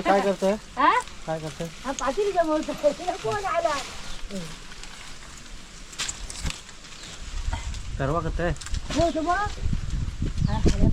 हे काय करतोय? हा? काय करतोय? हा पाटील जमवतो कोण आला? तरवा करतोय. हो मग? हा हे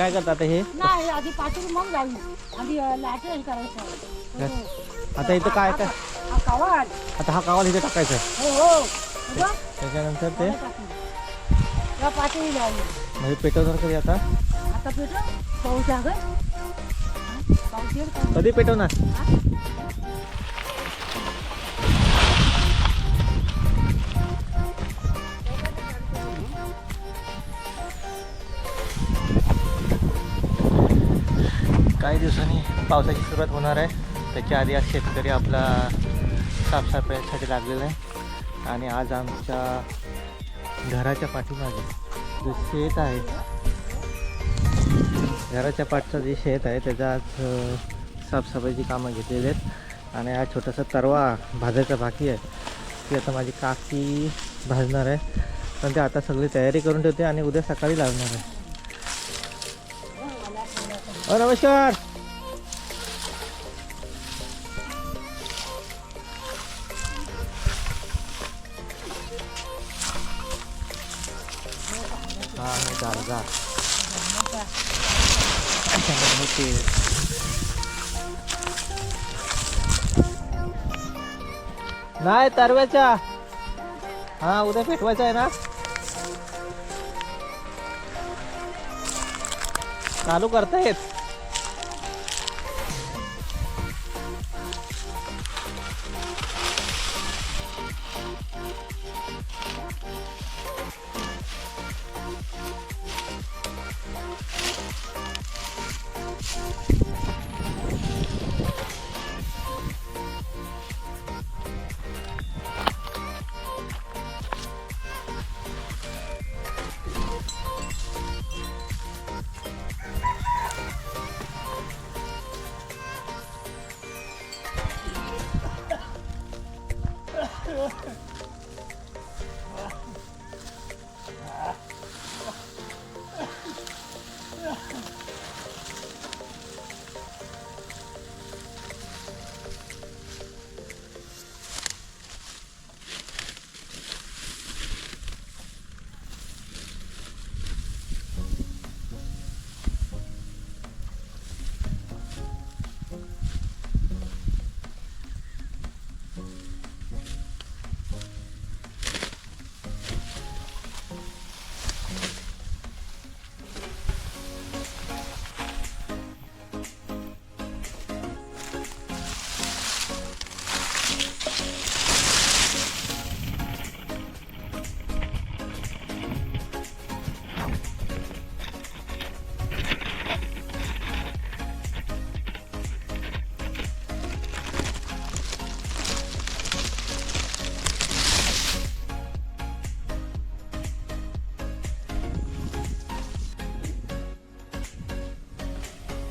काय करतात आता हे? नाही आधी पाटील मग जाईल आधी लॅटरल करायचं. आता इथं काय काय? हा आता हा कावाल इथे टाकायचा हो हो. बघ, त्याच्यानंतर ते आता टाकलं. या पाटील लावली म्हणजे पेटवणार कधी आता? आता पाऊस आहे गं. हा, पाऊस येईल का? कधी पेटवणार? काही दिवसांनी पावसाची सुरुवात होणार आहे. त्याच्या आधी आज शेतकरी आपला साफसफाईसाठी लागलेला आहे. आणि आज आमच्या घराच्या पाठीमागे जे शेत आहे घराच्या पाठचं जे शेत आहे त्याचा आज साफसफाईची कामं घेतलेली आहेत. आणि हा छोटासा तरवा भाजायचा बाकी आहे. ती आता माझी काकी भाजणार आहे. पण ते आता सगळी तयारी करून ठेवते आणि उद्या सकाळी लागणार आहे. अ नमस्कार. हा नाही तरव्याच्या. हा उद्या पेटवायचा आहे ना? चालू करतायत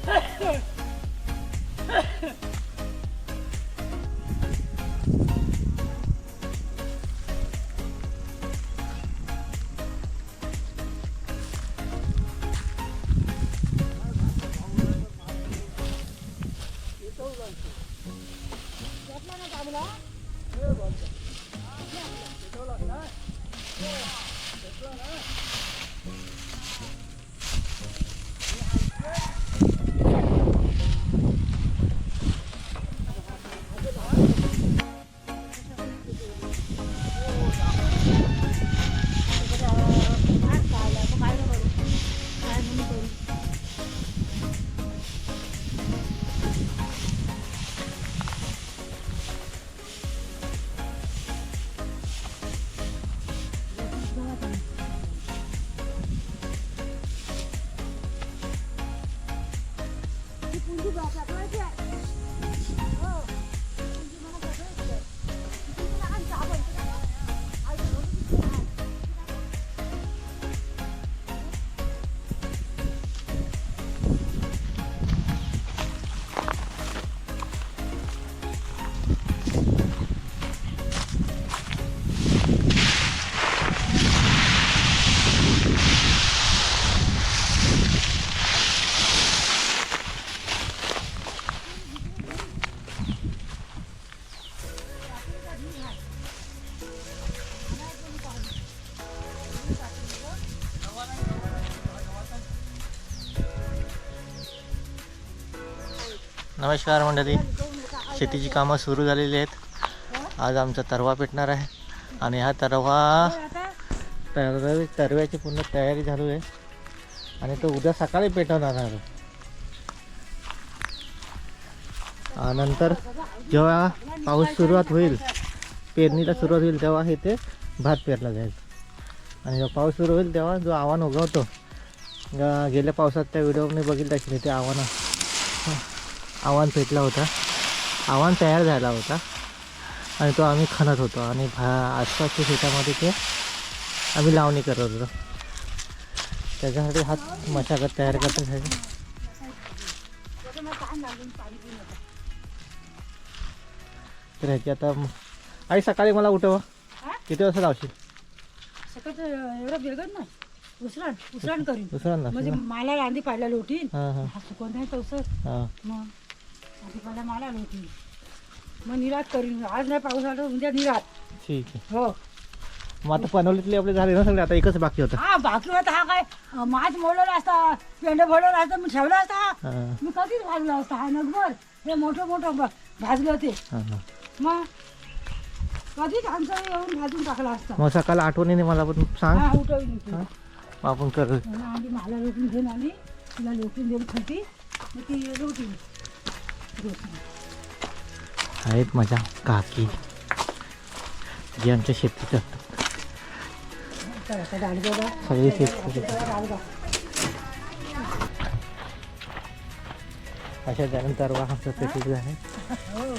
ती नमस्कार मंडळी. शेतीची कामं सुरू झालेली आहेत. आज आमचा तरवा पेटणार आहे. आणि हा तरवा आता तर तरव्याची पूर्ण तयारी झाली आहे. आणि तो उद्या सकाळी पेटवणार आहे. नंतर जेव्हा पाऊस सुरुवात होईल पेरणीला सुरुवात होईल तेव्हा हे ते भात पेरला जाईल. आणि जेव्हा पाऊस सुरू होईल तेव्हा जो आव्हान उगवतो गेल्या पावसात त्या व्हिडिओने बघितलं की ते आव्हानं. आव्हान पेटला होता. आव्हान तयार झाला होता. आणि तो आम्ही खणत होतो. आणि भा आसपासच्या शेतामध्ये ते आम्ही लावणी करत होतो. त्याच्यासाठी हा मशागत तयार करण्यासाठी. तर ह्याची आता आई सकाळी मला उठव? किती वाजता लावशील? सकाळचं एवढं ना उसरण उसरण करीन. दुसरा ना म्हणजे मला रांधी पाहिला लोटीन चुकून नाही तवसर हां मग निरात करीन. आज नाही पाऊस आला तर उद्या निरात. ठीक आहे. हो. मग आता पनवलीतले आपले झाले ना सगळे आता एकच बाकी होतं. हा बाकी होता हा काय? अं, माठ मोडलेला असता पेंड भरलेला असता मी ठेवला असता. हा. मी कधीच भाजला असता. हा नगभर. हे मोठं मोठं भ- भाजलं ते हां हां. मग कधीच आमचं येऊन भाजून टाकला असता. मग सकाळ आठवणीने मला पण सांग. हा उठवून येते हा. मग आपण करू. आणि मला लोटून घेऊन आली. तिला लोटून देऊन खाती मग ती लोटून आहेत माझ्या काकी. जे आमच्या शेतीत सगळी शेती अशा त्यानंतर वाहनचं आहे. हो.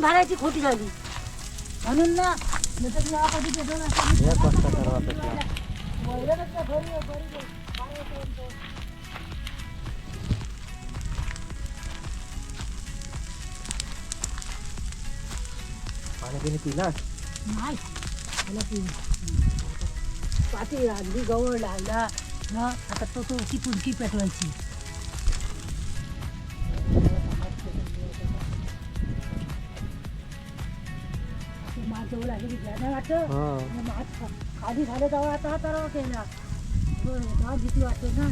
भरायची खोटी झाली. म्हणून ना कधी पाणी पिणी पिलास नाही त्याला ती पाती आणली गवळ लावला ना आता तो तो ती पुडकी पेटवायची ती माठ जवळ लागली की घ्यायला वाटतं खा- खाली झालं तेव्हा आता तराव केला तेव्हा भीती वाटते ना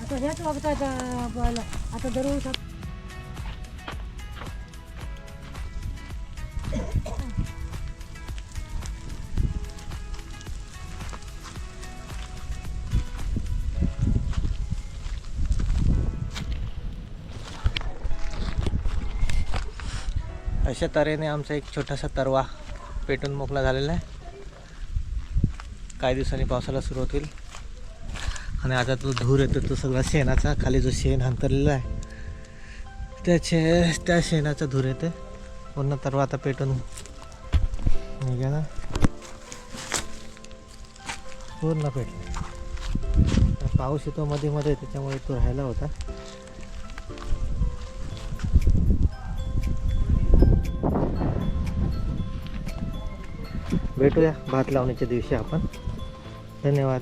आता अं, बल- आता दररोज अशा तऱ्हेने आमचा एक छोटासा तरवा पेटून मोकला झालेला आहे. काही दिवसांनी पावसाला सुरुवात होईल. आणि आता तो धूर येतो तो सगळा शेणाचा खाली जो शेण अंतरलेला आहे त्याचे त्या शेणाचा धूर येते पूर्ण तरवा आता पेटून निघाला. पूर्ण पेटला. पाऊस येतो मध्ये मध्ये त्याच्यामुळे तो राहिला होता. भेटूया भात लावण्याच्या दिवशी आपण. धन्यवाद.